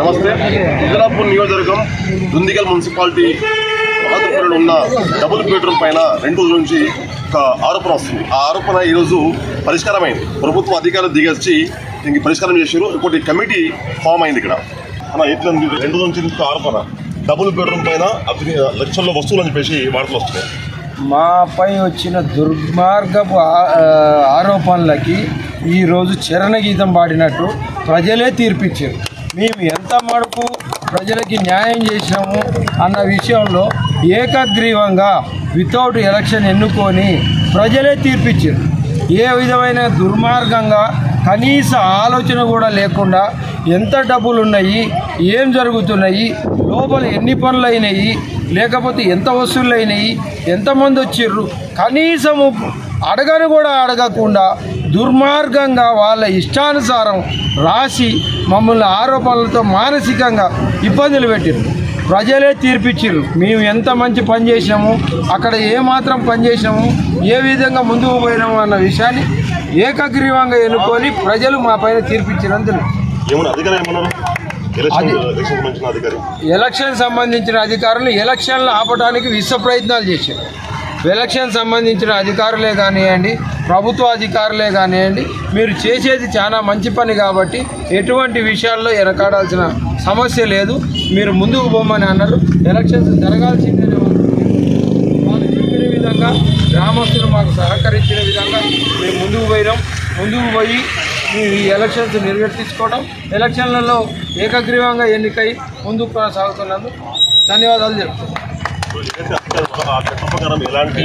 నమస్తే. ఇందిరాపూర్ నియోజకవర్గం దుందిగల్ మున్సిపాలిటీ బహదూర్పూర్లో ఉన్న డబుల్ బెడ్రూమ్ పైన రెండు రోజుల నుంచి ఒక ఆరోపణ వస్తుంది. ఆ ఆరోపణ ఈరోజు పరిష్కారమైంది. ప్రభుత్వ అధికారులు దిగొచ్చి దీనికి పరిష్కారం చేశారు. ఇంకోటి కమిటీ ఫామ్ అయింది ఇక్కడ. అన్న ఎట్లా రెండు రోజుల నుంచి ఆరోపణ. డబుల్ బెడ్రూమ్ పైన అతని లక్షల్లో వస్తువులు అని చెప్పేసి వార్తలు వస్తున్నాయి. మాపై వచ్చిన దుర్మార్గపు ఆరోపణలకి ఈరోజు చరణగీతం పాడినట్టు ప్రజలే తీర్పిచ్చారు. మేము ఎంత మడుపు ప్రజలకి న్యాయం చేసినాము అన్న విషయంలో ఏకగ్రీవంగా వితౌట్ ఎలక్షన్ ఎన్నుకొని ప్రజలే తీర్పిచ్చారు. ఏ విధమైన దుర్మార్గంగా కనీస ఆలోచన కూడా లేకుండా ఎంత డబ్బులు ఉన్నాయి ఏం జరుగుతున్నాయి లోపల ఎన్ని పనులు అయినాయి లేకపోతే ఎంత వసూళ్ళు అయినాయి ఎంతమంది వచ్చిర్రు కనీసము అడగను కూడా అడగకుండా దుర్మార్గంగా వాళ్ళ ఇష్టానుసారం రాసి మమ్మల్ని ఆరోపణలతో మానసికంగా ఇబ్బందులు పెట్టారు ప్రజలే తీర్పిచ్చిర్రు. మేము ఎంత మంచి పని చేసినాము అక్కడ ఏ మాత్రం పని చేసినాము ఏ విధంగా ముందుకు పోయినాము అన్న విషయాన్ని ఏకగ్రీవంగా ఎన్నుకొని ప్రజలు మా పైన తీర్పిచ్చినందుకు ఎలక్షన్ సంబంధించిన అధికారులు ఎలక్షన్లు ఆపడానికి విశ్వ ప్రయత్నాలు చేశారు ఎలక్షన్ సంబంధించిన అధికారులే కానివ్వండి ప్రభుత్వ అధికారులే కానివ్వండి మీరు చేసేది చాలా మంచి పని కాబట్టి ఎటువంటి విషయాల్లో ఎనకాడాల్సిన సమస్య లేదు. మీరు ముందుకు పోమని అన్నారు. ఎలక్షన్స్ జరగాల్సిందే వాళ్ళు చెప్పిన విధంగా గ్రామస్తులు మాకు సహకరించిన విధంగా మేము ముందుకు పోయినాం. ముందుకు పోయి ఈ ఎలక్షన్స్ నిర్వర్తించుకోవడం ఎలక్షన్లలో ఏకగ్రీవంగా ఎన్నికై ముందుకు కొనసాగుతున్నందుకు ధన్యవాదాలు చెప్తున్నాను ఆ చట్టం ఎలాంటి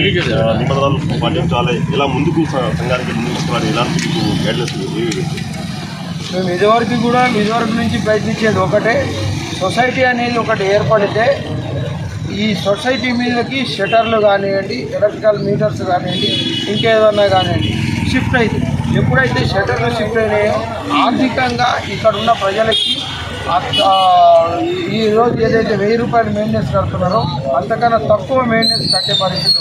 నిబంధనలు పాటించాలి ముందుకు సంఘానికి ముందుకు ఎలాంటి మీకు మేము ఇదివరకు కూడా ఇదివరకు నుంచి ప్రయత్నించేది ఒకటే. సొసైటీ అనేది ఒకటి ఏర్పడితే ఈ సొసైటీ మీదకి షటర్లు కానివ్వండి ఎలక్ట్రికల్ మీటర్స్ కానివ్వండి ఇంకేదన్నా కానివ్వండి షిఫ్ట్ అయితే. ఎప్పుడైతే షటర్లు షిఫ్ట్ అయినాయో ఆర్థికంగా ఇక్కడ ఉన్న ప్రజలకి ఈరోజు ఈ రోజు ఏదైతే వెయ్యి రూపాయలు మెయింటెనెన్స్ కడుతున్నారో అంతకన్నా తక్కువ మెయింటెనెన్స్ కట్టే పరిస్థితి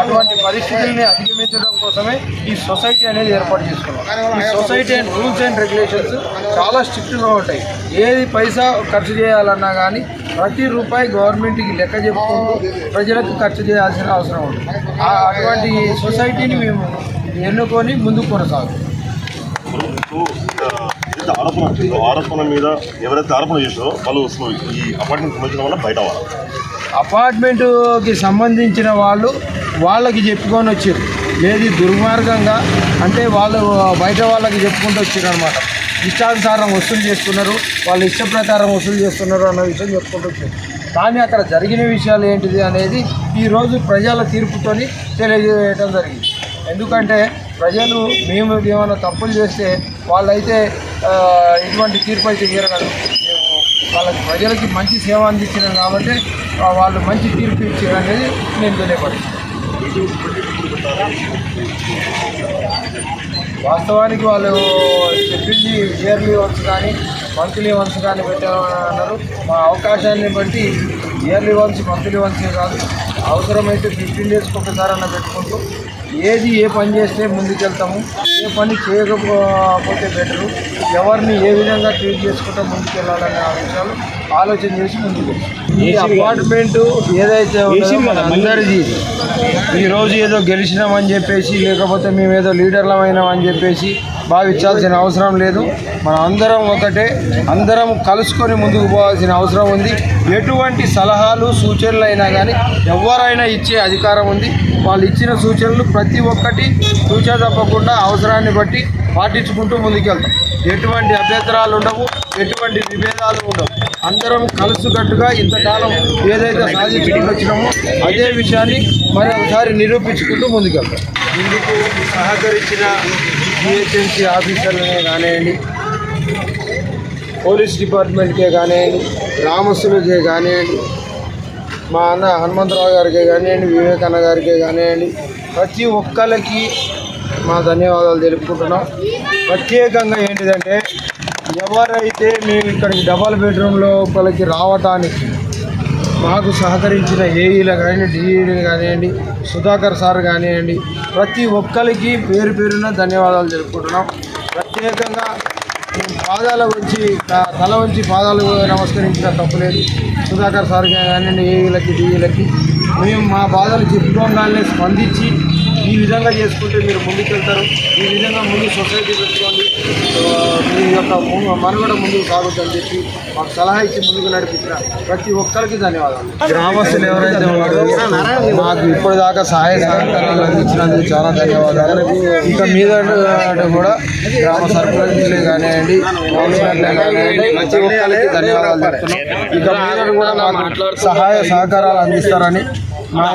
అటువంటి పరిస్థితుల్ని అధిగమించడం కోసమే ఈ సొసైటీ అనేది ఏర్పాటు చేసుకున్నాం. ఈ society and rules and regulations చాలా స్ట్రిక్ట్గా ఉంటాయి. ఏది పైసా ఖర్చు చేయాలన్నా కానీ ప్రతి రూపాయి గవర్నమెంట్కి లెక్క చెప్పుకుంటూ ప్రజలకు ఖర్చు చేయాల్సిన అవసరం ఉంది. అటువంటి సొసైటీని మేము ఎన్నుకొని ముందుకు కొనసాగుతాం. ఎవరైతే ఆరోపణ వచ్చిందో ఆరోపణ మీద ఎవరైతే ఆరోపణ చేశారో వాళ్ళు అసలు ఈ అపార్ట్మెంట్ సంబంధించిన వల్ల బయట వాళ్ళు. అపార్ట్మెంట్కి సంబంధించిన వాళ్ళు వాళ్ళకి చెప్పుకొని వచ్చారు లేదు దుర్మార్గంగా అంటే వాళ్ళు బయట వాళ్ళకి చెప్పుకుంటూ వచ్చారు అనమాట ఇష్టానుసారం వసూలు చేస్తున్నారు వాళ్ళు ఇష్ట ప్రకారం వసూలు చేస్తున్నారు అన్న విషయం చెప్పుకుంటూ వచ్చారు కానీ అక్కడ జరిగిన విషయాలు ఏంటిది అనేది ఈరోజు ప్రజల తీర్పుతోని తెలియజేయడం జరిగింది. ఎందుకంటే ప్రజలు మేము ఏమైనా తప్పులు చేస్తే వాళ్ళైతే ఎటువంటి ఇటువంటి తీర్పు అయితే ఇవ్వరు వాళ్ళకి ప్రజలకి మంచి సేవ అందించినాం కాబట్టి వాళ్ళు మంచి తీర్పు ఇచ్చారు అనేది నేను తెలియపడుతున్నాను వాస్తవానికి వాళ్ళు చెప్పింది ఇయర్లీ వన్స్ కానీ మంత్లీ వన్స్ కానీ పెట్టామని అన్నారు మా అవకాశాన్ని బట్టి ఇయర్లీ వన్స్ మంత్లీ వన్స్ కాదు అవసరమైతే ఫిఫ్టీన్ డేస్కి ఒకసారి అన్న పెట్టుకుంటూ ఏది ఏ పని చేస్తే ముందుకెళ్తాము. ఏ పని చేయకపోతే బెటరు. ఎవరిని ఏ విధంగా ట్రీట్ చేసుకుంటూ ముందుకెళ్ళాలనే విషయాలు ఆలోచన చేసి ముందుకు ఈ అపార్ట్మెంటు ఏదైతే అందరిది. ఈరోజు ఏదో గెలిచినామని చెప్పేసి లేకపోతే మేము ఏదో లీడర్లమైనామని చెప్పేసి భావించాల్సిన అవసరం లేదు. మనం అందరం ఒకటే. అందరం కలుసుకొని ముందుకు పోవాల్సిన అవసరం ఉంది. ఎటువంటి సలహాలు సూచనలు అయినా కానీ ఎవరైనా ఇచ్చే అధికారం ఉంది. వాళ్ళు ఇచ్చిన సూచనలు ప్రతి ఒక్కటి సూచన తప్పకుండా అవసరాన్ని బట్టి పాటించుకుంటూ ముందుకెళ్తాం. ఎటువంటి అభ్యంతరాలు ఉండవు ఎటువంటి విభేదాలు ఉండవు. అందరం కలుసుకట్టుగా ఇంతకాలం ఏదైతే సాధించుకుంటూ వచ్చినామో అదే విషయాన్ని మరి ఒకసారి నిరూపించుకుంటూ ముందుకెళ్తాం. ఇందుకు సహకరించిన జిహెచ్ఎంసీ ఆఫీసర్లనే కానివ్వండి పోలీస్ డిపార్ట్మెంట్కే కానివ్వండి గ్రామస్తులకే కానివ్వండి మా అన్న హనుమంతరావు గారికే కానివ్వండి వివేకన్న గారికే కానివ్వండి ప్రతి ఒక్కరికి మా ధన్యవాదాలు తెలుపుకుంటున్నాం. ప్రత్యేకంగా ఏంటిదంటే ఎవరైతే మేము ఇక్కడికి డబల్ బెడ్రూమ్ లోపలికి రావటానికి మాకు సహకరించిన ఏఈలు కానివ్వండి డిఈలు కానివ్వండి సుధాకర్ సార్ కానివ్వండి ప్రతి ఒక్కరికి పేరు పేరున ధన్యవాదాలు తెలుపుకుంటున్నాం. ప్రత్యేకంగా పాదాల వంచి తల వంచి పాదాలు నమస్కరించిన తప్పులేదు సుధాకర్ సార్ కానివ్వండి ఏఈలకి డిఈలకి మేము మా బాధలు చెప్పుకోగానే స్పందించి ఈ విధంగా చేసుకుంటే మీరు ముందుకు వెళ్తారు ఈ విధంగా ముందు సొసైటీ పెట్టుకోండి. మీ యొక్క మనుగడ ముందుకు సాగుతుందని చెప్పి మాకు సలహా ఇచ్చి ముందుకు నడిపించిన ప్రతి ఒక్కరికి ధన్యవాదాలు. గ్రామస్తులు ఎవరైతే ఉన్నారో మాకు ఇప్పటిదాకా సహాయ సహకారాలు అందించినందుకు చాలా ధన్యవాదాలు. ఇంకా మీద కూడా గ్రామ సర్పంచ్లే కానివ్వండి కౌన్సిలర్లే కానివ్వండి ప్రతి ఒక్కరికి ధన్యవాదాలు చెప్తున్నాం. ఇక మీద కూడా మాకు సహాయ సహకారాలు అందిస్తారని మా